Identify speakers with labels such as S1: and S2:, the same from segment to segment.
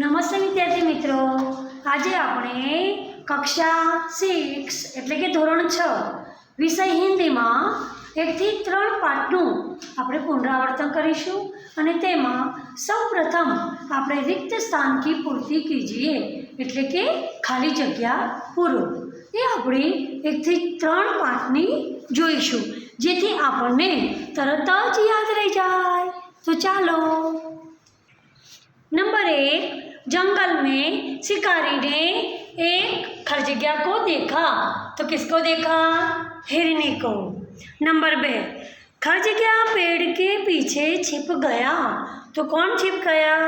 S1: નમસ્તે વિદ્યાર્થી મિત્રો આજે આપણે કક્ષા સિક્સ એટલે કે ધોરણ છ વિષય હિન્દીમાં એકથી ત્રણ પાઠનું આપણે પુનરાવર્તન કરીશું અને તેમાં સૌપ્રથમ આપણે રિક્ત સ્થાન કી પૂર્તિ કીજીએ એટલે કે ખાલી જગ્યા પૂરો એ આપણે એકથી ત્રણ પાઠની જોઈશું જેથી આપણને તરત જ યાદ રહી જાય તો ચાલો नंबर एक जंगल में शिकारी ने एक खरजिया को देखा तो किसको देखा हिरनी को नंबर बे खरजिया पेड़ के पीछे छिप गया तो कौन छिप गया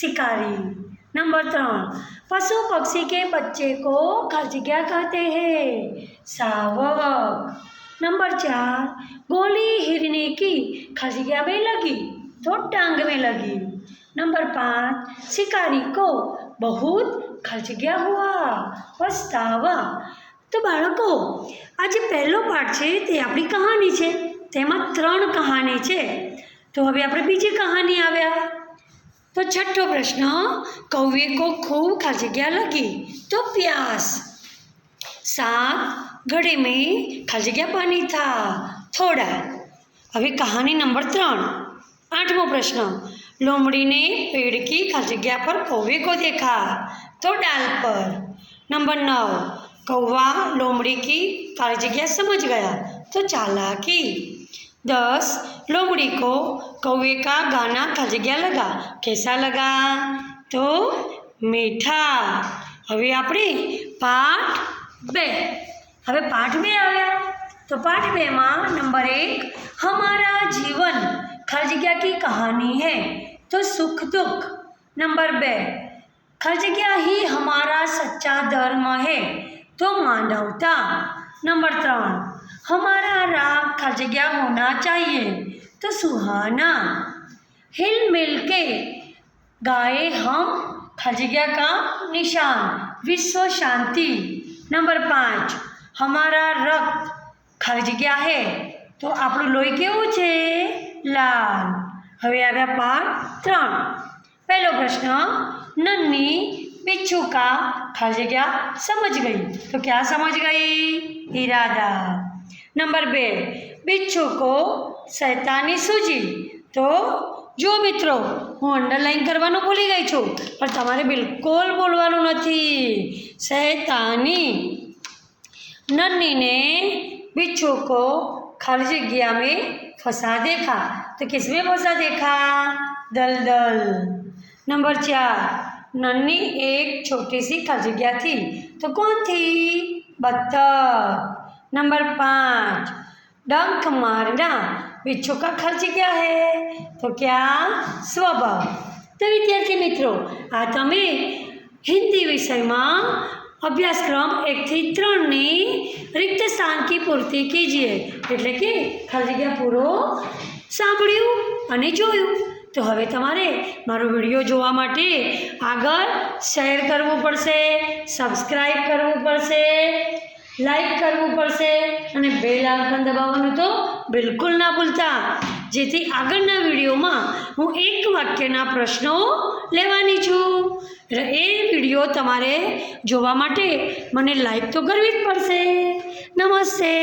S1: शिकारी नंबर तीन पशु पक्षी के बच्चे को खरजिया कहते हैं सावक नंबर चार गोली हिरने की खरजिया में लगी तो टांग में लगी નંબર પાંચ શિકારી કો बहुत ખર્ચ ગયા હુઆ પસ્તાવા તો બાળકો આ જે પહેલો પાઠ છે તે આપણી કહાની છે તેમાં ત્રણ કહાની છે તો હવે આપણે બીજી કહાની આવ્યા તો છઠ્ઠો પ્રશ્ન કૌવે કો ખૂબ ખાલી જગ્યા લગી તો પ્યાસ સાત ઘડે મેં ખાલી જગ્યા પાણી થા થોડા હવે કહાની નંબર ત્રણ આઠમો પ્રશ્ન लोमड़ी ने पेड़ की खजग्या पर कौवे को देखा तो डाल पर नंबर नौ कौवा लोमड़ी की खजग्या समझ गया तो चालाकी दस लोमड़ी को कौवे का गाना खजग्या लगा कैसा लगा तो अभी आप पाठ बे हमें पाठ बे आया तो पाठ बे मां नंबर एक हमारा जीवन खर्जग्या की कहानी है तो सुख दुख नंबर बे खजग्या ही हमारा सच्चा धर्म है तो मानवता नंबर त्रन हमारा राग खर्जग्या होना चाहिए तो सुहाना हिल मिल के गाए हम खजग्या का निशान विश्व शांति नंबर पाँच हमारा रक्त खजग्या गया है तो आप लोग लोई के ऊँचे લાલ હવે આવ્યા પા 3 પેલો પ્રશ્ન નન્ની બિછુકા ખાઈ જ ગયા સમજી ગઈ તો ક્યાં સમજી ગઈ ઈરાદા નંબર બે બિછુકો શેતાની સુજી તો જો મિત્રો હું અન્ડરલાઈન કરવાનું ભૂલી ગઈ છું પણ તમારે બિલકુલ બોલવાનું નથી શેતાની નન્ની ને બિછુકો ખાઈ જ ગયા મે फंसा देखा तो किसमें फंसा देखा दलदल नंबर चार नन्नी एक छोटी सी खजगिया थी तो कौन थी बत्तख नंबर पाँच डंक मारना बिच्छू का खर्च क्या है तो क्या स्वभाव तो विद्यार्थी मित्रों आज हमें हिंदी विषय में અભ્યાસક્રમ એકથી ત્રણની રિક્ત સ્થાનથી પૂર્તિ કીજીએ એટલે કે ખાલી જગ્યા પૂરો સાંભળ્યું અને જોયું તો હવે તમારે મારો વિડીયો જોવા માટે આગળ શેર કરવું પડશે સબસ્ક્રાઈબ કરવું પડશે લાઈક કરવું પડશે અને બેલ આઇકન દબાવવાનું તો બિલકુલ ના ભૂલતા જેથી આગળના વિડીયોમાં હું એક વાક્યના પ્રશ્નો લેવાની છું એ વિડીયો તમારે જોવા માટે મને લાઈક તો કરવી જ પડશે નમસ્તે